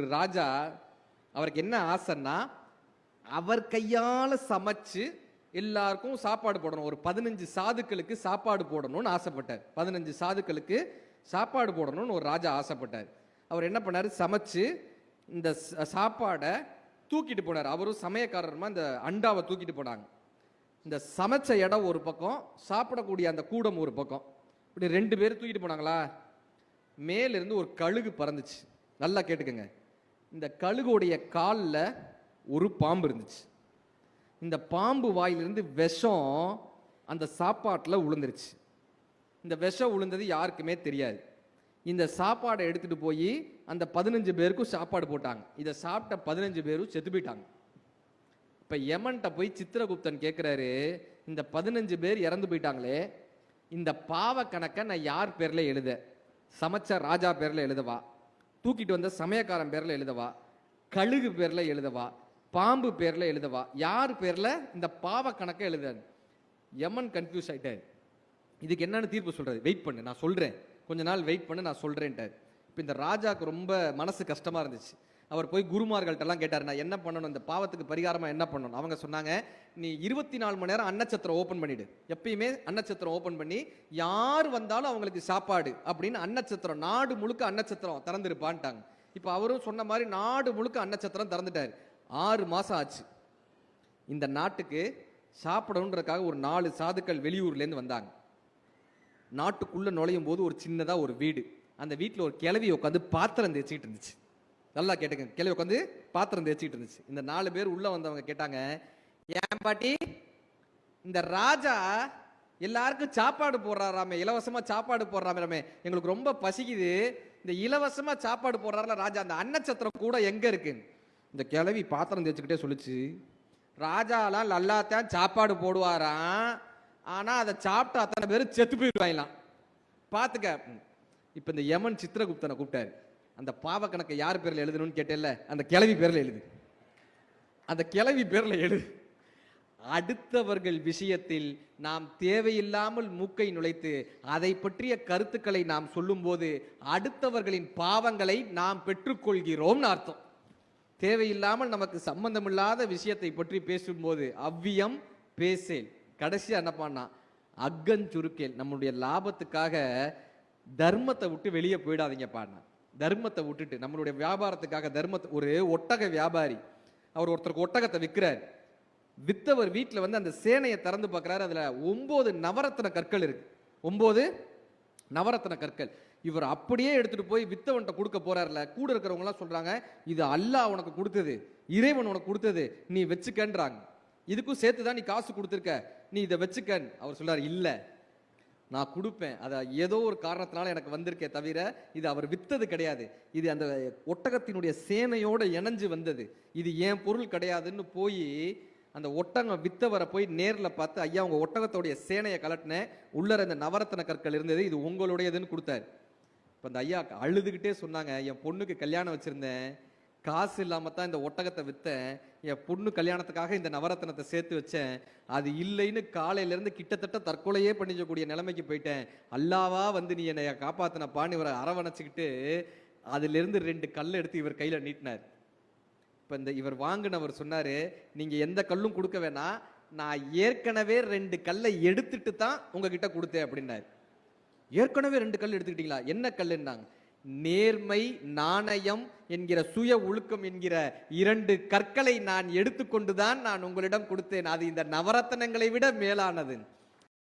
ஒரு ராஜா அவருக்கு என்ன ஆசைன்னா அவர் கையால் சமைச்சு எல்லாருக்கும் சாப்பாடு போடணும். ஒரு பதினஞ்சு சாதுக்களுக்கு சாப்பாடு போடணும்னு ஆசைப்பட்டார். பதினஞ்சு சாதுக்களுக்கு சாப்பாடு போடணும்னு ஒரு ராஜா ஆசைப்பட்டார். அவர் என்ன பண்ணார்? சமைச்சு இந்த சாப்பாடை தூக்கிட்டு போனார். அவரும் சமயக்காரருமா இந்த அண்டாவை தூக்கிட்டு போனாங்க. இந்த சமைச்ச இடம் ஒரு பக்கம் சாப்பிடக்கூடிய அந்த கூடம் ஒரு பக்கம். இப்படி ரெண்டு பேரும் தூக்கிட்டு போனாங்களா? மேலிருந்து ஒரு கழுகு பறந்துச்சு. நல்லா கேட்டுக்கங்க. இந்த கழுகுடைய காலில் ஒரு பாம்பு இருந்துச்சு. இந்த பாம்பு வாயிலிருந்து விஷம் அந்த சாப்பாட்டில் உளுந்துருச்சு. இந்த விஷம் உளுந்தது யாருக்குமே தெரியாது. இந்த சாப்பாடை எடுத்துட்டு போய் அந்த பதினஞ்சு பேருக்கும் சாப்பாடு போட்டாங்க. இதை சாப்பிட்ட பதினஞ்சு பேரும் செத்து போயிட்டாங்க. இப்போ யமன்கிட்ட போய் சித்திரகுப்தன் கேட்குறாரு இந்த பதினஞ்சு பேர் இறந்து போயிட்டாங்களே இந்த பாவ கணக்கை நான் யார் பேரில் எழுத? சமைச்ச ராஜா பேரில் எழுதவா? தூக்கிட்டு வந்த சமயக்காரன் பேரில் எழுதவா கழுகு பேரில் எழுதவா பாம்பு பேரில் எழுதவா யார் பேரில்? இந்த பாவ கணக்கை எழுத எமன் கன்ஃபியூஸ் ஆகிட்டார் இதுக்கு என்னன்னு தீர்ப்பு சொல்கிறது வெயிட் பண்ணு நான் சொல்கிறேன் கொஞ்ச நாள் வெயிட் பண்ணு நான் சொல்கிறேன்ட்டார் இப்போ இந்த ராஜாவுக்கு ரொம்ப மனசு கஷ்டமாக இருந்துச்சு. அவர் போய் குருமார்கள்ட்டெல்லாம் கேட்டார் நான் என்ன பண்ணணும்? இந்த பாவத்துக்கு பரிகாரமாக என்ன பண்ணணும்? அவங்க சொன்னாங்க நீ இருபத்தி நாலு மணி நேரம் அன்னச்சத்திரம் ஓப்பன் பண்ணிடு. எப்பயுமே அன்னச்சத்திரம் ஓப்பன் பண்ணி யார் வந்தாலும் அவங்களுக்கு சாப்பாடு அப்படின்னு அன்னச்சத்திரம் நாடு முழுக்க அன்னச்சத்திரம் திறந்துருப்பான்ட்டாங்க. இப்போ அவரும் சொன்ன மாதிரி நாடு முழுக்க அன்னச்சத்திரம் திறந்துட்டார். ஆறு மாதம் ஆச்சு. இந்த நாட்டுக்கு சாப்பிடணுன்றதுக்காக ஒரு நாலு சாதுக்கள் வெளியூர்லேருந்து வந்தாங்க. நாட்டுக்குள்ளே நுழையும் போது ஒரு சின்னதாக ஒரு வீடு. அந்த வீட்டில் ஒரு கிழவி உட்காந்து பாத்திரம் தேய்ச்சிக்கிட்டு இருந்துச்சு. நல்லா கேட்டுங்க கிழவி உட்காந்து பாத்திரம் தேய்ச்சிக்கிட்டு இருந்துச்சு. இந்த நாலு பேர் உள்ள வந்தவங்க கேட்டாங்க ஏன் பாட்டி இந்த ராஜா எல்லாருக்கும் சாப்பாடு போடுறாராமே இலவசமா சாப்பாடு போடுறாமே எங்களுக்கு ரொம்ப பசிக்குது. இந்த இலவசமா சாப்பாடு போடுறாருல ராஜா அந்த அன்னச்சத்திரம் கூட எங்க இருக்கு? இந்த கிளவி பாத்திரம் தேய்ச்சிக்கிட்டே சொல்லுச்சு ராஜாலாம் நல்லாத்தான் சாப்பாடு போடுவாராம். ஆனால் அதை சாப்பிட்டு அத்தனை பேரும் செத்து போயிடுவாங்களாம். பார்த்துக்க இப்போ இந்த யமன் சித்திரகுப்தனை கூப்பிட்டாரு. அந்த பாவ கணக்கை யார் பேரில் எழுதணும்னு கேட்டேல்ல? அந்த கிளவி பேரில் எழுது. அந்த கிளவி பேரில் எழுது அடுத்தவர்கள் விஷயத்தில் நாம் தேவையில்லாமல் மூக்கை நுழைத்து அதை பற்றிய கருத்துக்களை நாம் சொல்லும்போது அடுத்தவர்களின் பாவங்களை நாம் பெற்றுக்கொள்கிறோம்னு அர்த்தம். தேவையில்லாமல் நமக்கு சம்பந்தமில்லாத விஷயத்தை பற்றி பேசும்போது அவ்வியம் பேசேல். கடைசியாக என்ன பண்ணா? அக்கஞ்சுருக்கேல் நம்முடைய லாபத்துக்காக தர்மத்தை விட்டு வெளியே போயிடாதீங்க பாடினா தர்மத்தை விட்டுட்டு நம்மளுடைய வியாபாரத்துக்காக தர்மத்தை ஒரு ஒட்டக வியாபாரி. அவர் ஒருத்தருக்கு ஒட்டகத்தை விற்கிறார் வித்தவர் வீட்டில் வந்து அந்த சேனையை திறந்து பார்க்குறாரு. அதில் ஒம்பது நவரத்ன கற்கள் இருக்கு. ஒம்பது நவரத்தின கற்கள். இவர் அப்படியே எடுத்துட்டு போய் வித்தவன்கிட்ட கொடுக்க போறாருல. கூட இருக்கிறவங்களாம் சொல்கிறாங்க சொல்றாங்க இது அல்லாஹ் உனக்கு கொடுத்தது. இறைவன் உனக்கு கொடுத்தது. நீ வச்சுக்கன்றாங்க. இதுக்கும் சேர்த்து தான் நீ காசு கொடுத்துருக்க. நீ இதை வச்சுக்கன் அவர் சொல்றாரு இல்லை. நான் கொடுப்பேன். அதை ஏதோ ஒரு காரணத்தினால எனக்கு வந்திருக்கே தவிர இது அவர் வித்தது கிடையாது. இது அந்த ஒட்டகத்தினுடைய சேனையோட இணைஞ்சு வந்தது. இது என் பொருள் கிடையாதுன்னு போய் அந்த ஒட்டகம் வித்தவரை போய் நேரில் பார்த்து ஐயா உங்கள் ஒட்டகத்தோடைய சேனையை கலட்டினேன் உள்ளர இந்த நவரத்தன கற்கள் இருந்தது இது உங்களுடையதுன்னு கொடுத்தாரு. இப்போ அந்த ஐயா அழுதுகிட்டே சொன்னாங்க என் பொண்ணுக்கு கல்யாணம் வச்சிருந்தேன். காசு இல்லாம தான் இந்த ஒட்டகத்தை வித்தேன். என் பொண்ணு கல்யாணத்துக்காக இந்த நவரத்னத்தை சேர்த்து வச்சேன். அது இல்லைன்னு காலையிலேருந்து கிட்டத்தட்ட தற்கொலையே பண்ணிக்கக்கூடிய நிலைமைக்கு போயிட்டேன். அல்லாவா வந்து நீ என்னை காப்பாத்தினப்பான்னு இவரை அரவணைச்சிக்கிட்டு அதுலேருந்து ரெண்டு கல் எடுத்து இவர் கையில் நீட்டினார். இப்போ இந்த இவர் வாங்கினவர் சொன்னார் நீங்கள் எந்த கல்லும் கொடுக்க வேணாம். நான் ஏற்கனவே ரெண்டு கல்லை எடுத்துட்டு தான் உங்ககிட்ட கொடுத்தேன் அப்படின்னாரு. ஏற்கனவே ரெண்டு கல் எடுத்துக்கிட்டீங்களா? என்ன கல்லுன்னாங்க. நேர்மை நாணயம் என்கிற சுய ஒழுக்கம் என்கிற இரண்டு கற்களை நான் எடுத்துக்கொண்டுதான் நான் உங்களிடம் கொடுத்தேன். அது இந்த நவரத்தனங்களை விட மேலானது.